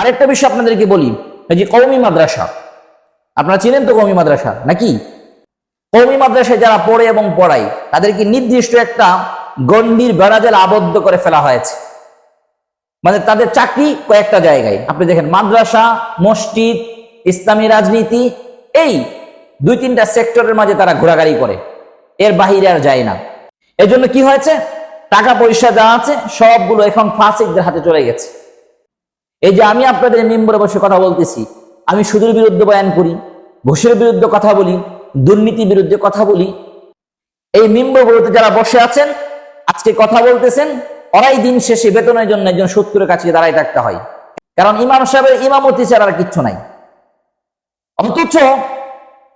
আরেকটা বিষয় আপনাদেরকে বলি যে কৌমি মাদ্রাসা, আপনারা চিনেন তো কৌমি মাদ্রাসা নাকি? কৌমি মাদ্রাসায় যারা পড়ে এবং পড়ায়, তাদেরকে নির্দিষ্ট একটা গণ্ডির বেড়াজাল আবদ্ধ করে ফেলা হয়েছে। মানে তাদের চাকরি কয়েকটা জায়গায়। আপনি দেখেন, মাদ্রাসা, মসজিদ, ইসলামী রাজনীতি, এই দুই তিনটা সেক্টরের মাঝে তারা ঘোরাঘুরি করে। এর বাহিরে আর যায় না। এজন্য কি হয়েছে? টাকা পয়সা যা আছে, সবগুলো এখন ফাসিকদের হাতে চলে গেছে। এই যে আমি আপনাদের মেম্বরে বসে কথা বলতেছি, আমি সুদের বিরুদ্ধে বয়ান করি, ঘুষের বিরুদ্ধে কথা বলি, দুর্নীতির বিরুদ্ধে কথা বলি, এই মেম্বরগুলোতে যারা বসে আছেন, আজকে কথা বলতেছেন, ওরাই দিন শেষে বেতনের জন্য একজন সত্তরের কাছে দাঁড়ায় থাকতে হয়। কারণ ইমাম সাহেবের ইমামতি ছাড়া আর কিচ্ছু নাই। অথচ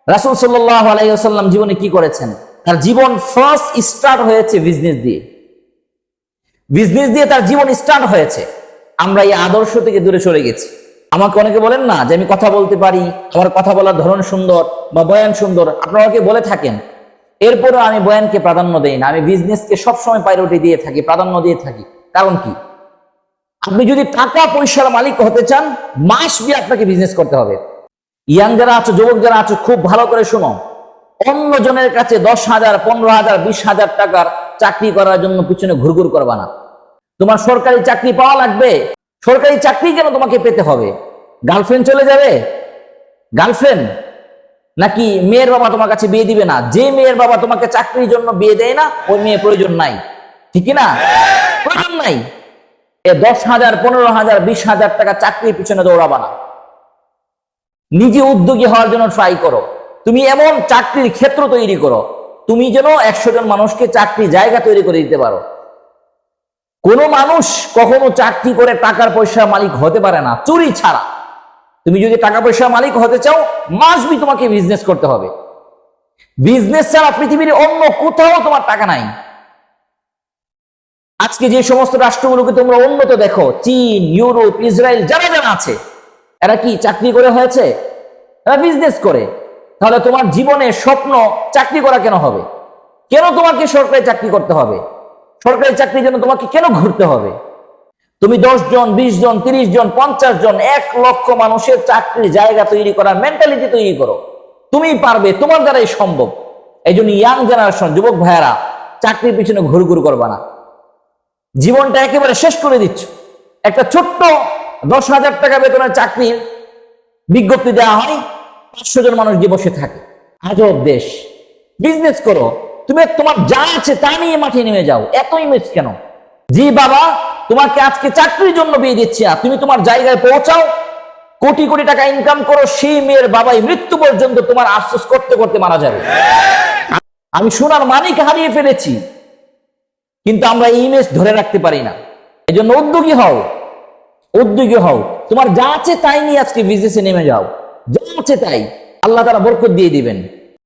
রাসুল সাল্লাহ আলাইসাল্লাম জীবনে কি করেছেন? তার জীবন ফার্স্ট স্টার্ট হয়েছে বিজনেস দিয়ে। বিজনেস দিয়ে তার জীবন স্টার্ট হয়েছে। আমরা এই আদর্শ থেকে দূরে সরে গেছি। আমাকে অনেকে বলেন না যে আমি কথা বলতে পারি, আমার কথা বলার ধরন সুন্দর বা বয়ান সুন্দর। আপনারা বলে থাকেন। এরপরও আমি বয়ানকে প্রাধান্য দেই না, আমি বিজনেসকে সবসময় প্রায়োরিটি দিয়ে থাকি, প্রাধান্য দিয়ে থাকি। কারণ কি? আপনি যদি টাকা পয়সার মালিক হতে চান, মাস দিয়ে আপনাকে বিজনেস করতে হবে। ইয়াং যারা আছো, যুবক যারা আছো, খুব ভালো করে শোনো। অন্য জনের কাছে দশ হাজার, পনেরো হাজার, বিশ হাজার টাকার চাকরি করার জন্য পিছনে ঘুরঘুর করবা না। তোমার সরকারি চাকরি পাওয়া লাগবে। সরকারি চাকরি কেন তোমাকে পেতে হবে? গার্লফ্রেন্ড চলে যাবে? গার্লফ্রেন্ড নাকি মেয়ের বাবা তোমার কাছে বিয়ে দিবে না? যে মেয়ের বাবা তোমাকে চাকরির জন্য বিয়ে দেয় না, ওই মেয়ে প্রয়োজন নাই। ঠিক না? প্রয়োজন নাই। দশ হাজার, পনেরো হাজার, বিশ হাজার টাকা চাকরির পিছনে দৌড়াবা না। নিজে উদ্যোগী হওয়ার জন্য ট্রাই করো। তুমি এমন চাকরির ক্ষেত্র তৈরি করো। তুমি যেন একশো জন মানুষকে চাকরি জায়গা তৈরি করে দিতে পারো। কোনো মানুষ কখনো চাকরি করে টাকার পয়সা মালিক হতে পারে না, চুরি ছাড়া। তুমি যদি টাকা পয়সা মালিক হতে চাও মাসবি তোমাকে বিজনেস করতে হবে। বিজনেস ছাড়া পৃথিবীর অন্য কোথাও তোমার টাকা নাই। আজকে যে সমস্ত রাষ্ট্রগুলোকে তোমরা উন্নত দেখো, চীন, ইউরোপ, ইসরায়েল, যারা যারা আছে, এরা কি চাকরি করে হয়েছে? এরা বিজনেস করে। তাহলে তোমার জীবনে স্বপ্ন চাকরি করা কেন হবে? কেন তোমাকে সরকারি চাকরি করতে হবে? সরকারি চাকরির জন্য তোমাকে কেন ঘুরতে হবে? তুমি দশ জন, বিশ জন, তিরিশ জন, পঞ্চাশ জন, এক লক্ষ মানুষের চাকরির জায়গা তৈরি করার মেন্টালিটি তৈরি করো। তুমি পারবে, তোমার দ্বারাই সম্ভব। এই জন্য ইয়াং জেনারেশন যুবক ভাইয়েরা, চাকরির পিছনে ঘুরঘুর করবা না। জীবনটা একেবারে শেষ করে দিচ্ছ। একটা ছোট্ট দশ হাজার টাকা বেতনের চাকরির বিজ্ঞপ্তি দেওয়া হয় পাঁচশো জন মানুষ গিয়ে বসে থাকে। আজব দেশ। বিজনেস করো। তুমি তোমার যা আছে তা নিয়ে মাঠে নেমে যাও। এত ইমেজ কেন? জি বাবা, তোমাকে আজকে চাকরির জন্য বিয়ে দিচ্ছি না তুমি তোমার জায়গায় পৌঁছাও। কোটি কোটি টাকা ইনকাম করো, সেই মেয়ের বাবাই মৃত্যু পর্যন্ত তোমার আফসোস করতে করতে মারা যাবে। আমি সোনার মানিক হারিয়ে ফেলেছি, কিন্তু আমরা ইমেজ ধরে রাখতে পারি না। এই জন্য উদ্যোগী হও উদ্যোগী হও। তোমার যা আছে তাই নিয়ে আজকে বিজনেসে নেমে যাও। যা আছে তাই, আল্লাহ তারা বরকত দিয়ে দিবেন।